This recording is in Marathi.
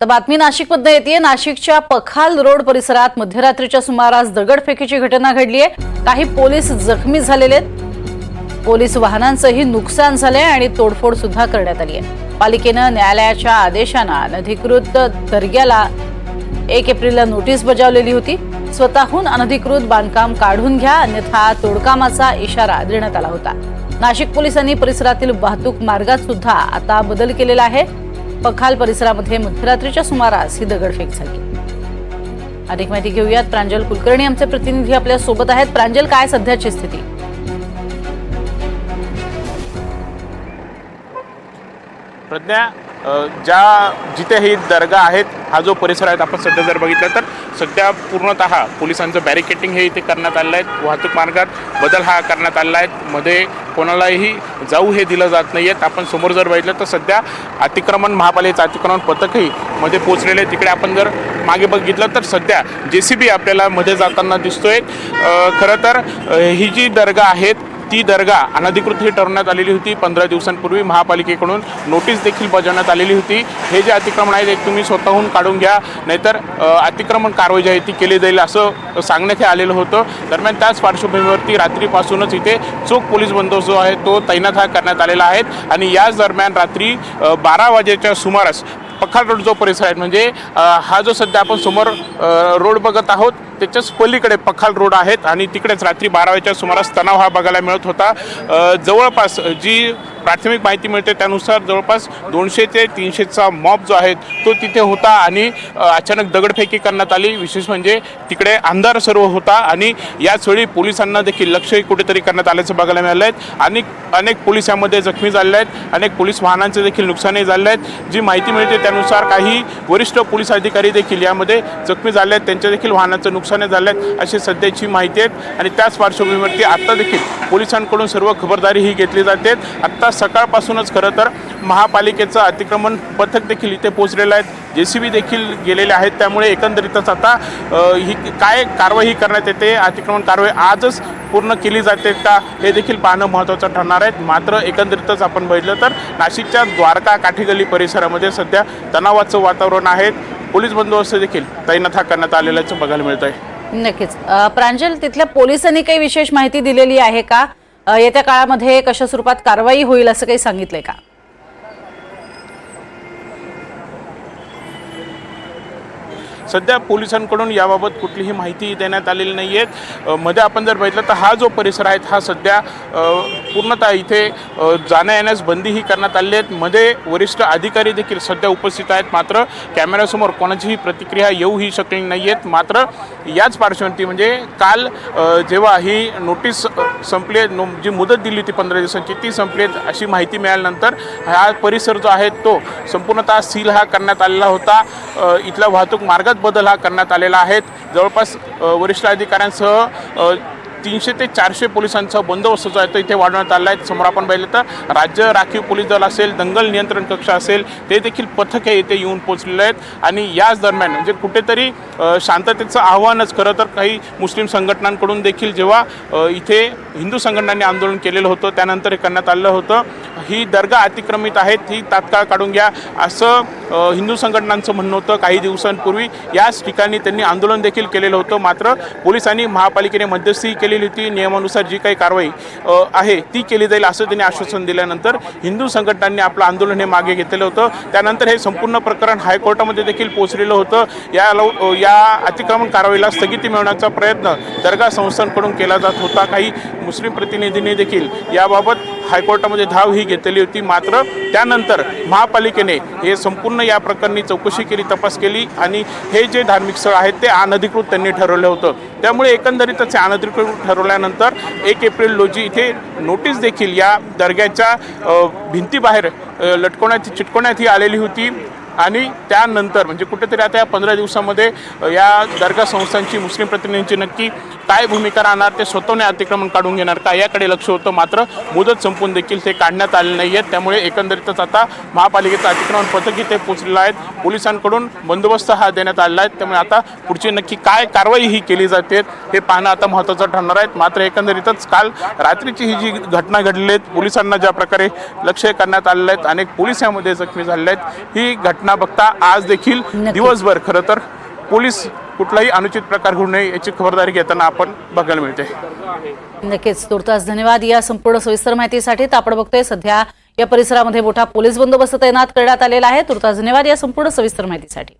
तर बातमी नाशिकमधनं येते. नाशिकच्या पखाल रोड परिसरात मध्यरात्रीच्या सुमारास दगडफेकीची घटना घडली आहे काही पोलीस जखमी झालेले आहेत. पोलीस वाहनांचंही नुकसान झालंय आणि तोडफोड सुद्धा करण्यात आली आहे पालिकेनं न्यायालयाच्या आदेशानं अनधिकृत दर्ग्याला एक एप्रिलला नोटीस बजावलेली होती. स्वतःहून अनधिकृत बांधकाम काढून घ्या अन्यथा तोडकामाचा इशारा देण्यात आला होता. नाशिक पोलिसांनी परिसरातील वाहतूक मार्गात सुद्धा आता बदल केलेला आहे. पखाल परिसरामध्ये मध्यरात्रीच्या सुमारास ही दगडफेक झाली. अधिक माहिती घेऊयात. प्रांजल कुलकर्णी आमचे प्रतिनिधी आपल्यासोबत आहेत. प्रांजल काय सध्याची स्थिती? प्रज्ञा ज्या जिथे ही दर्गा आहेत हा जो परिसर आहे आपण सध्या जर बघितलं तर सध्या पूर्णतः पोलिसांचं बॅरिकेटिंग हे इथे करण्यात आलेलं आहे. वाहतूक मार्गात बदल हा करण्यात आलेला आहे. मध्ये कोणालाही जाऊ हे दिलं जात नाही आहेत आपण समोर जर बघितलं तर सध्या अतिक्रमण महापालिकेचं अतिक्रमण पथकही मध्ये पोचलेलं आहे तिकडे आपण जर मागे बघितलं तर सध्या जे सी बी आपल्याला मध्ये जाताना दिसतोय. खरं तर ही जी दर्गा आहेत ती दर्गा अनधिकृत ही ठरवण्यात आलेली होती. पंधरा दिवसांपूर्वी महापालिकेकडून नोटीस देखील बजावण्यात आलेली होती. हे जे अतिक्रमण आहे ते तुम्ही स्वतःहून काढून घ्या. नाहीतर अतिक्रमण कारवाई जी आहे ती केली जाईल असं सांगण्यात हे आलेलं होतं. दरम्यान त्याच पार्श्वभूमीवरती रात्रीपासूनच इथे चोख पोलीस बंदोबस्त जो आहे तो तैनात हा करण्यात आलेला आहे. आणि याच दरम्यान रात्री बारा वाजेच्या सुमारास पखार रोड जो परिसर आहे म्हणजे हा जो सध्या आपण समोर रोड बघत आहोत त्याच्याच पलीकडे पखाल रोड आहेत आणि तिकडेच रात्री बारा वाजेच्या सुमारास तणाव हा बघायला मिळत होता. जवळपास जी प्राथमिक माहिती मिळते त्यानुसार जवळपास दोनशे ते तीनशेचा मॉब जो आहे तो तिथे होता आणि अचानक दगडफेकी करण्यात आली. विशेष म्हणजे तिकडे अंधार सर्व होता आणि याच वेळी पोलिसांना देखील लक्षही कुठेतरी करण्यात आल्याचं बघायला मिळालं आहे. अनेक अनेक पोलीस यामध्ये जखमी झालेले आहेत. अनेक पोलीस वाहनांचे देखील नुकसानही झाले आहेत. जी माहिती मिळते त्यानुसार काही वरिष्ठ पोलीस अधिकारी देखील यामध्ये जखमी झाले आहेत. त्यांच्या देखील वाहनांचं नुकसान झालं आहेत अशी सध्याची माहिती आहे. आणि त्याच पार्श्वभूमीवरती आत्ता देखील पोलिसांकडून सर्व खबरदारी ही घेतली जाते. आत्ता सकाळपासूनच खरं तर महापालिकेचं अतिक्रमण पथक देखील इथे पोहोचलेलं आहे. जे सी बी देखील गेलेले आहेत. त्यामुळे एकंदरीतच आता ही काय कारवाई करण्यात येते अतिक्रमण कारवाई आजच पूर्ण केली जाते का हे देखील पाहणं महत्त्वाचं ठरणार आहे. मात्र एकंदरीतच आपण बघितलं तर नाशिकच्या द्वारका काठीगली परिसरामध्ये सध्या तणावाचं वातावरण आहे. पोलीस बंदोबस्त देखील तैनात हा करण्यात आलेल्याचं बघायला मिळत आहे नक्कीच प्रांजल तिथल्या पोलिसांनी काही विशेष माहिती दिलेली आहे का? येत्या काळामध्ये कशा स्वरूपात कारवाई होईल असं काही सांगितलंय का? सध्या पोलिसांकडून याबाबत कुठलीही माहिती देण्यात आलेली नाही आहे मध्ये आपण जर बघितलं तर हा जो परिसर आहे हा सध्या पूर्णतः इथे जाण्यायेण्यास जाण्या येण्यास बंदीही करण्यात आली आहेत. मध्ये वरिष्ठ अधिकारी देखील सध्या उपस्थित आहेत. मात्र कॅमेऱ्यासमोर कोणाचीही प्रतिक्रिया येऊही शकली नाही आहेत मात्र याच पार्श्वभूमी म्हणजे काल जेव्हा ही नोटीस संपली आहे, नो जी मुदत दिली होती पंधरा दिवसांची ती संपली आहेत अशी माहिती मिळाल्यानंतर हा परिसर जो आहे तो संपूर्णतः सील हा करण्यात आलेला होता. इथला वाहतूक मार्गात बदल हा करण्यात आलेला आहे. जवळपास वरिष्ठ अधिकाऱ्यांसह तीनशे ते चारशे पोलिसांचा बंदोबस्त जो आहे तो इथे वाढवण्यात आला आहे. समोर आपण पाहिलं तर राज्य राखीव पोलीस दल असेल दंगल नियंत्रण कक्ष असेल ते देखील पथक हे इथे येऊन पोचलेले आहेत. आणि याच दरम्यान म्हणजे कुठेतरी शांततेचं आव्हानच खरं तर काही मुस्लिम संघटनांकडून देखील जेव्हा इथे हिंदू संघटनांनी आंदोलन केलेलं होतं त्यानंतर हे करण्यात आलं होतं. ही दर्गा अतिक्रमित आहेत ही तात्काळ काढून घ्या असं हिंदू संघटनांचं म्हणणं होतं काही दिवसांपूर्वी याच ठिकाणी त्यांनी आंदोलन देखील केलेलं होतं. मात्र पोलिसांनी महापालिकेने मध्यस्थी केलेली होती. नियमानुसार जी काही कारवाई आहे ती केली जाईल असं त्यांनी आश्वासन दिल्यानंतर हिंदू संघटनांनी आपलं आंदोलन हे मागे घेतलेलं होतं. त्यानंतर हे संपूर्ण प्रकरण हायकोर्टामध्ये देखील पोहोचलेलं होतं. या लव या अतिक्रमण कारवाईला स्थगिती मिळवण्याचा प्रयत्न दर्गा संस्थांकडून केला जात होता. काही मुस्लिम प्रतिनिधींनी देखील याबाबत हायकोर्टामध्ये धाव ही घेतलेली होती. मात्र त्यानंतर महापालिकेने हे संपूर्ण या प्रकरणी चौकशी केली तपास केली आणि हे जे धार्मिक स्थळ आहेत ते अनधिकृत त्यांनी ठरवलं होतं. त्यामुळे एकंदरीतच हे अनधिकृत ठरवल्यानंतर एक एप्रिल रोजी इथे नोटीस देखील या दर्ग्याच्या भिंतीबाहेर लटकवण्यात चिटकवण्यात ही आलेली होती. आणि त्यानंतर म्हणजे कुठेतरी आता या पंधरा दिवसामध्ये या दर्गा संस्थांची मुस्लिम प्रतिनिधींची नक्की काय भूमिका राहणार ते स्वतःने अतिक्रमण काढून घेणार का याकडे लक्ष होतं. मात्र मुदत संपून देखील ते काढण्यात आले नाही आहेत. त्यामुळे एकंदरीतच आता महापालिकेचं अतिक्रमण पथक इथे पोचलेलं आहे. पोलिसांकडून बंदोबस्त हा देण्यात आलेला आहे. त्यामुळे आता पुढची नक्की काय कारवाई ही केली जाते हे पाहणं आता महत्त्वाचं ठरणार आहे. मात्र एकंदरीतच काल रात्रीची ही जी घटना घडली आहे पोलिसांना ज्या प्रकारे लक्ष करण्यात आलेलं आहेत अनेक पोलीस यामध्ये जखमी झालेले आहेत. ही घटना घटना बघता आज देखील. दिवसभर खरं तर पोलीस कुठलाही अनुचित प्रकार घडू नये याची खबरदारी घेताना आपण बघायला मिळते. नक्कीच. तुर्तास धन्यवाद. या संपूर्ण सविस्तर माहितीसाठी तर आपण बघतोय सध्या या परिसरामध्ये मोठा पोलीस बंदोबस्त तैनात करण्यात आलेला आहे. तुर्तास धन्यवाद या संपूर्ण सविस्तर माहितीसाठी.